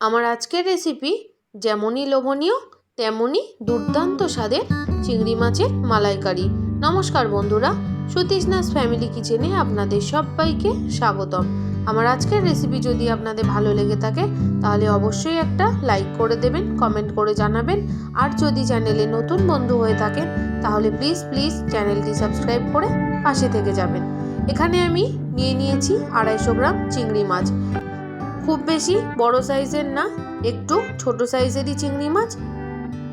আমার আজকের রেসিপি যেমনই লোভনীয়, তেমনই দুর্দান্ত স্বাদের চিংড়ি মাছের মালাইকারি। নমস্কার বন্ধুরা সুতৃষ্ণাস ফ্যামিলি কিচেনে আপনাদের সবাইকে স্বাগতম। আমার আজকের রেসিপি যদি আপনাদের ভালো লেগে থাকে, তাহলে অবশ্যই একটা লাইক করে দেবেন কমেন্ট করে জানাবেন। আর যদি চ্যানেলে নতুন বন্ধু হয়ে থাকেন, তাহলে প্লিজ প্লিজ চ্যানেলটি সাবস্ক্রাইব করে পাশে থেকে যাবেন। এখানে আমি নিয়ে নিয়েছি আড়াইশো গ্রাম চিংড়ি মাছ। খুব বেশি? বড় সাইজের না? একটু ছোট সাইজেরই চিংড়ি মাছ?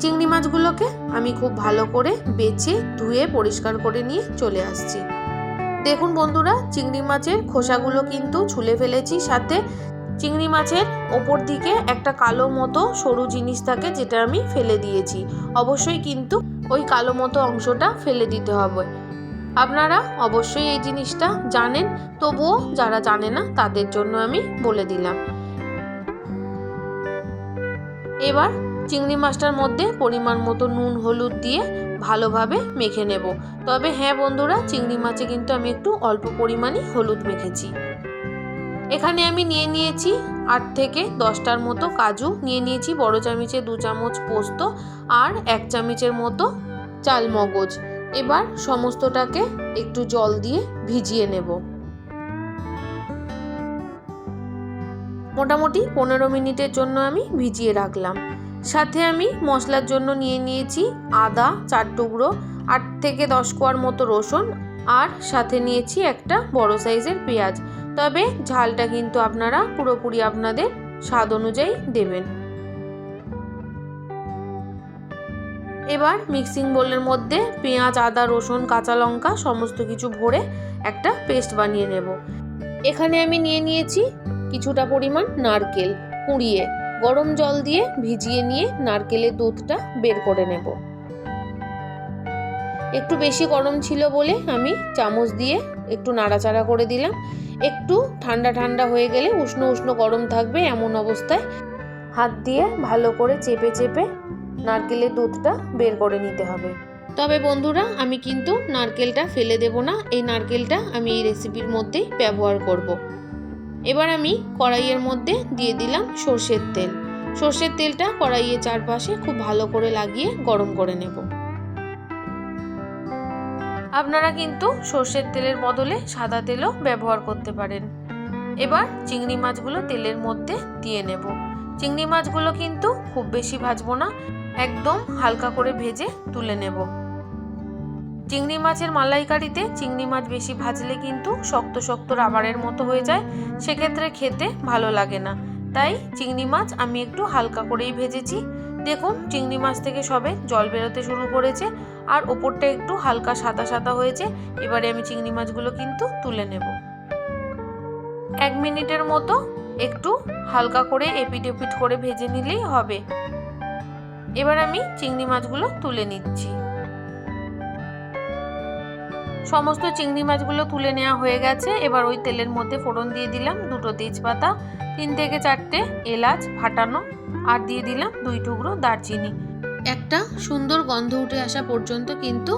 চিংড়ি মাছগুলোকে আমি খুব ভালো করে বেছে, ধুয়ে, পরিষ্কার করে নিয়ে চলে আসছি। দেখুন বন্ধুরা, চিংড়ি মাছের খোসাগুলো কিন্তু ছুলে ফেলেছি। সাথে চিংড়ি মাছের ওপর দিকে একটা কালো মতো সরু জিনিস থাকে যেটা আমি ফেলে দিয়েছি। অবশ্যই কিন্তু ওই কালো মতো অংশটা ফেলে দিতে হবে। আপনারা অবশ্যই এই জিনিসটা জানেন, তবুও যারা জানে না, তাদের জন্য আমি বলে দিলাম। এবার চিংড়ি মাছটার মধ্যে পরিমাণ মতো নুন, হলুদ দিয়ে ভালোভাবে মেখে নেব। তবে হ্যাঁ বন্ধুরা, চিংড়ি মাছে কিন্তু আমি একটু অল্প পরিমাণে হলুদ মেখেছি। এখানে আমি নিয়ে নিয়েছি আট থেকে দশটার মতো কাজু, নিয়ে নিয়েছি বড় চামচে দু চামচ পোস্ত আর এক চামচের মতো চাল মগজ এবার সমস্তটাকে একটু জল দিয়ে ভিজিয়ে নেব। মোটামুটি পনেরো মিনিটের জন্য আমি ভিজিয়ে রাখলাম। সাথে আমি মশলার জন্য নিয়ে নিয়েছি আদা, চার টুকরো, আট থেকে দশ কোয়ার মতো রসুন আর সাথে নিয়েছি একটা বড় সাইজের পেঁয়াজ। তবে ঝালটা কিন্তু আপনারা পুরোপুরি আপনাদের স্বাদ অনুযায়ী দেবেন। এবার মিক্সিং বোলের মধ্যে পেঁয়াজ, আদা, রসুন, কাঁচা লঙ্কা সমস্ত কিছু ভরে একটা পেস্ট বানিয়ে নেব। এখানে আমি নিয়ে নিয়েছি কিছুটা পরিমাণ নারকেল কুড়িয়ে। গরম জল দিয়ে ভিজিয়ে নিয়ে নারকেলের দুধটা বের করে নেব। একটু বেশি গরম ছিল বলে আমি চামচ দিয়ে একটু নাড়াচাড়া করে দিলাম। একটু ঠান্ডা ঠান্ডা হয়ে গেলে উষ্ণ উষ্ণ গরম থাকবে এমন অবস্থায়। হাত দিয়ে ভালো করে চেপে চেপে নারকেলের দুধটা বের করে নিতে হবে। তবে বন্ধুরা, আমি কিন্তু নারকেলটা ফেলে দেব না। এই নারকেলটা আমি এই রেসিপির মধ্যেই ব্যবহার করব। এবার আমি কড়াইয়ের মধ্যে দিয়ে দিলাম সর্ষের তেল। সর্ষের তেলটা কড়াইয়ের চারপাশে খুব ভালো করে লাগিয়ে গরম করে নেব। আপনারা কিন্তু সর্ষের তেলের বদলে সাদা তেলও ব্যবহার করতে পারেন। এবার চিংড়ি মাছগুলো তেলের মধ্যে দিয়ে নেব। চিংড়ি মাছগুলো কিন্তু খুব বেশি ভাজবো না। একদম হালকা করে ভেজে তুলে নেব। চিংড়ি মাছের মালাইকারিতে চিংড়ি মাছ বেশি ভাজলে কিন্তু শক্ত শক্ত রাবারের মতো হয়ে যায়, সেক্ষেত্রে খেতে ভালো লাগে না। তাই চিংড়ি মাছ আমি একটু হালকা করেই ভেজেছি। দেখুন, চিংড়ি মাছ থেকে সবে জল বেরোতে শুরু করেছে আর ওপরটা একটু হালকা সাদা সাদা হয়েছে। এবারে আমি চিংড়ি মাছগুলো কিন্তু তুলে নেব। এক মিনিটের মতো একটু হালকা করে এপিট এপিট করে ভেজে নিলেই হবে। এবার আমি চিংড়ি মাছগুলো তুলে নিচ্ছি। সমস্ত চিংড়ি মাছগুলো তুলে নেওয়া হয়ে গেছে। এবার ওই তেলের মধ্যে ফোড়ন দিয়ে দিলাম দুটো তেজপাতা, তিন থেকে চারটে এলাচ ফাটানো আর দিয়ে দিলাম দুই টুকরো দারচিনি। একটা সুন্দর গন্ধ উঠে আসা পর্যন্ত কিন্তু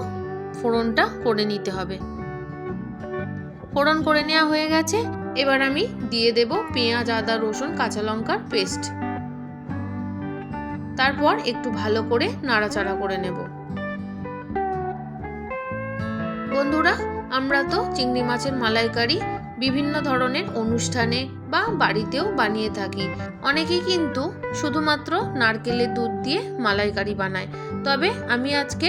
ফোড়নটা করে নিতে হবে। ফোড়ন করে নেওয়া হয়ে গেছে। এবার আমি দিয়ে দেব পেঁয়াজ, আদা, রসুন, কাঁচা লঙ্কার পেস্ট। তারপর একটু ভালো করে নাড়াচাড়া করে নেব। বন্ধুরা, আমরা তো চিংড়ি মাছের মালাইকারি বিভিন্ন ধরনের অনুষ্ঠানে বা বাড়িতেও বানিয়ে থাকি। অনেকেই কিন্তু শুধুমাত্র নারকেলের দুধ দিয়ে মালাইকারি বানায়। তবে আমি আজকে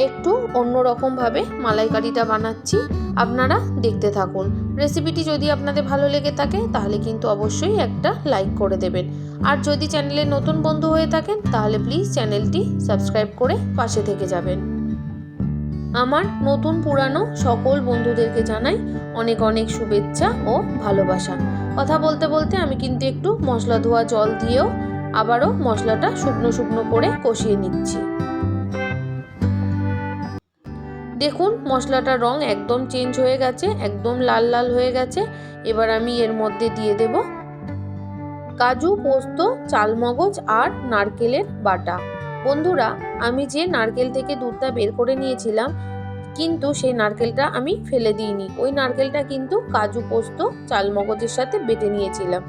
একটু অন্যরকমভাবে মালাইকারিটা বানাচ্ছি। আপনারা দেখতে থাকুন। রেসিপিটি যদি আপনাদের ভালো লেগে থাকে, তাহলে কিন্তু অবশ্যই একটা লাইক করে দেবেন। আর যদি চ্যানেলে নতুন বন্ধু হয়ে থাকেন, তাহলে প্লিজ চ্যানেলটি সাবস্ক্রাইব করে পাশে থেকে যাবেন। আমার নতুন পুরানো সকল বন্ধুদেরকে জানাই অনেক অনেক শুভেচ্ছা ও ভালোবাসা। কথা বলতে বলতে আমি কিন্তু একটু মশলা ধোয়া জল দিয়েও আবারও মশলাটা শুকনো শুকনো করে কষিয়ে নিচ্ছি। দেখুন, মশলাটার রং একদম চেঞ্জ হয়ে গেছে, একদম লাল লাল হয়ে গেছে। এবার আমি এর মধ্যে দিয়ে দেব কাজু, পোস্ত, চালমগজ আর নারকেলের বাটা। বন্ধুরা, আমি যে নারকেল থেকে দুধটা বের করে নিয়েছিলাম, কিন্তু সেই নারকেলটা আমি ফেলে দিইনি। ওই নারকেলটা কিন্তু কাজু, পোস্ত, চালমগজের সাথে বেটে নিয়েছিলাম।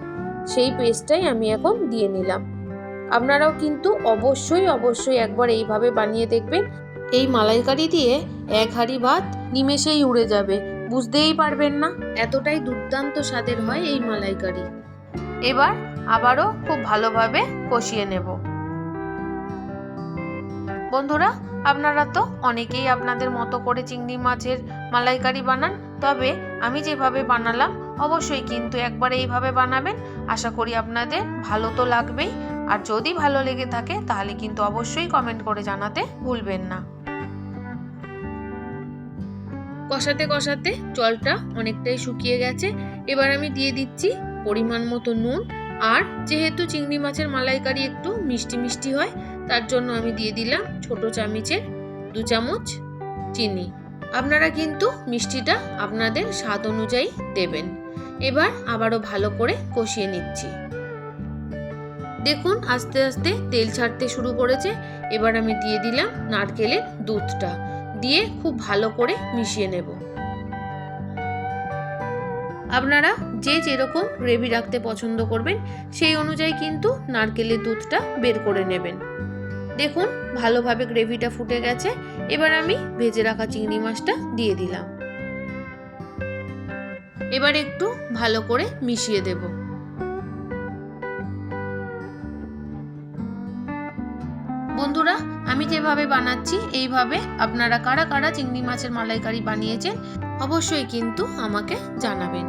সেই পেস্টটাই আমি এখন দিয়ে নিলাম। আপনারাও কিন্তু অবশ্যই অবশ্যই একবার এইভাবে বানিয়ে দেখবেন। এই মালাইকারি দিয়ে এক হাঁড়ি ভাত নিমেষেই উড়ে যাবে, বুঝতেই পারবেন না? এতটাই দুর্দান্ত স্বাদের হয় এই মালাইকারি। এবার আবারও খুব ভালোভাবে কষিয়ে নেব। বন্ধুরা, আপনারা তো অনেকেই আপনাদের মতো করে চিংড়ি মাছের মালাইকারি বানান, তবে আমি যেভাবে বানালাম, অবশ্যই কিন্তু একবার এইভাবে বানাবেন। আশা করি আপনাদের ভালো তো লাগবেই, আর যদি ভালো লেগে থাকে, তাহলে কিন্তু অবশ্যই কমেন্ট করে জানাতে ভুলবেন না। কষাতে কষাতে জলটা অনেকটাই শুকিয়ে গেছে। এবার আমি দিয়ে দিচ্ছি পরিমাণ মতো নুন। আর যেহেতু চিংড়ি মাছের মালাইকারি একটু মিষ্টি মিষ্টি হয়, তার জন্য আমি দিয়ে দিলাম ছোট চামচের দু চামচ চিনি। আপনারা কিন্তু মিষ্টিটা আপনাদের স্বাদ অনুযায়ী দেবেন। এবার আবারও ভালো করে কষিয়ে নিচ্ছি। দেখুন, আস্তে আস্তে তেল ছাড়তে শুরু করেছে। এবার আমি দিয়ে দিলাম নারকেলের দুধটা। দিয়ে খুব ভালো করে মিশিয়ে নেব। আপনারা যে যেরকম গ্রেভি রাখতে পছন্দ করবেন, সেই অনুযায়ী কিন্তু নারকেলের দুধটা বের করে নেবেন। দেখুন, ভালোভাবে গ্রেভিটা ফুটে গেছে। এবার আমি ভেজে রাখা চিংড়ি মাছটা দিয়ে দিলাম। এবার একটু ভালো করে মিশিয়ে দেব। বন্ধুরা আমি যেভাবে বানাচ্ছি, এইভাবে আপনারা কারা কারা চিংড়ি মাছের মালাইকারি বানিয়েছেন, অবশ্যই কিন্তু আমাকে জানাবেন।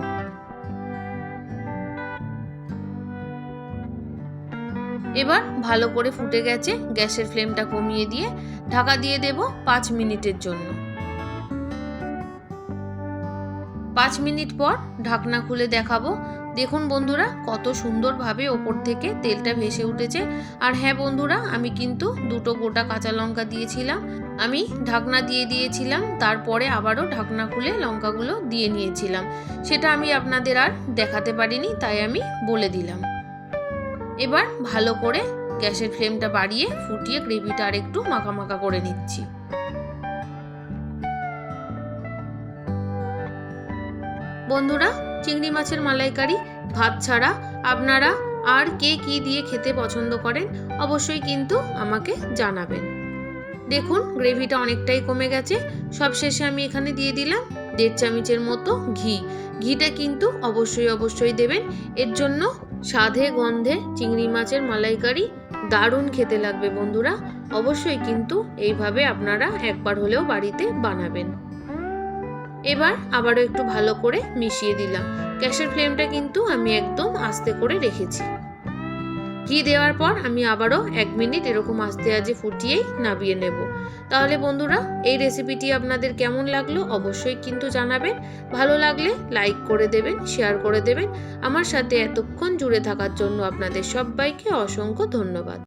এবার ভালো করে ফুটে গেছে, গ্যাসের ফ্লেমটা কমিয়ে দিয়ে ঢাকা দিয়ে দেব পাঁচ মিনিটের জন্য। পাঁচ মিনিট পর ঢাকনা খুলে দেখাবো দেখুন বন্ধুরা, কত সুন্দরভাবে ওপর থেকে তেলটা ভেসে উঠেছে। আর হ্যাঁ বন্ধুরা, আমি কিন্তু দুটো গোটা কাঁচা লঙ্কা দিয়েছিলাম। আমি ঢাকনা দিয়ে দিয়েছিলাম, তারপরে আবারও ঢাকনা খুলে লঙ্কাগুলো দিয়ে নিয়েছিলাম। সেটা আমি আপনাদের আর দেখাতে পারিনি, তাই আমি বলে দিলাম। এবার ভালো করে গ্যাসের ফ্লেমটা বাড়িয়ে ফুটিয়ে গ্রেভিটা আর একটু মাখা করে নিচ্ছি। বন্ধুরা চিংড়ি মাছের মালাইকারি, ভাত ছাড়া আপনারা আর কে কি দিয়ে খেতে পছন্দ করেন অবশ্যই কিন্তু আমাকে জানাবেন। দেখুন, গ্রেভিটা অনেকটাই কমে গেছে। সবশেষে আমি এখানে দিয়ে দিলাম দেড় চামচের মতো ঘি। ঘিটা কিন্তু অবশ্যই অবশ্যই দেবেন। এর জন্য স্বাদে গন্ধে চিংড়ি মাছের মালাইকারি দারুণ খেতে লাগবে বন্ধুরা। অবশ্যই কিন্তু এইভাবে আপনারা একবার হলেও বাড়িতে বানাবেন। এবার আবারও একটু ভালো করে মিশিয়ে দিলাম। গ্যাসের ফ্লেমটা কিন্তু আমি একদম আস্তে করে রেখেছি। ঘি দেওয়ার পর আমি আবারও এক মিনিট এরকম আস্তে আজে ফুটিয়েই নাবিয়ে নেব। তাহলে বন্ধুরা, এই রেসিপিটি আপনাদের কেমন লাগল অবশ্যই কিন্তু জানাবেন। ভালো লাগলে লাইক করে দেবেন, শেয়ার করে দেবেন। আমার সাথে এতক্ষণ জুড়ে থাকার জন্য আপনাদের সবাইকে অসংখ্য ধন্যবাদ।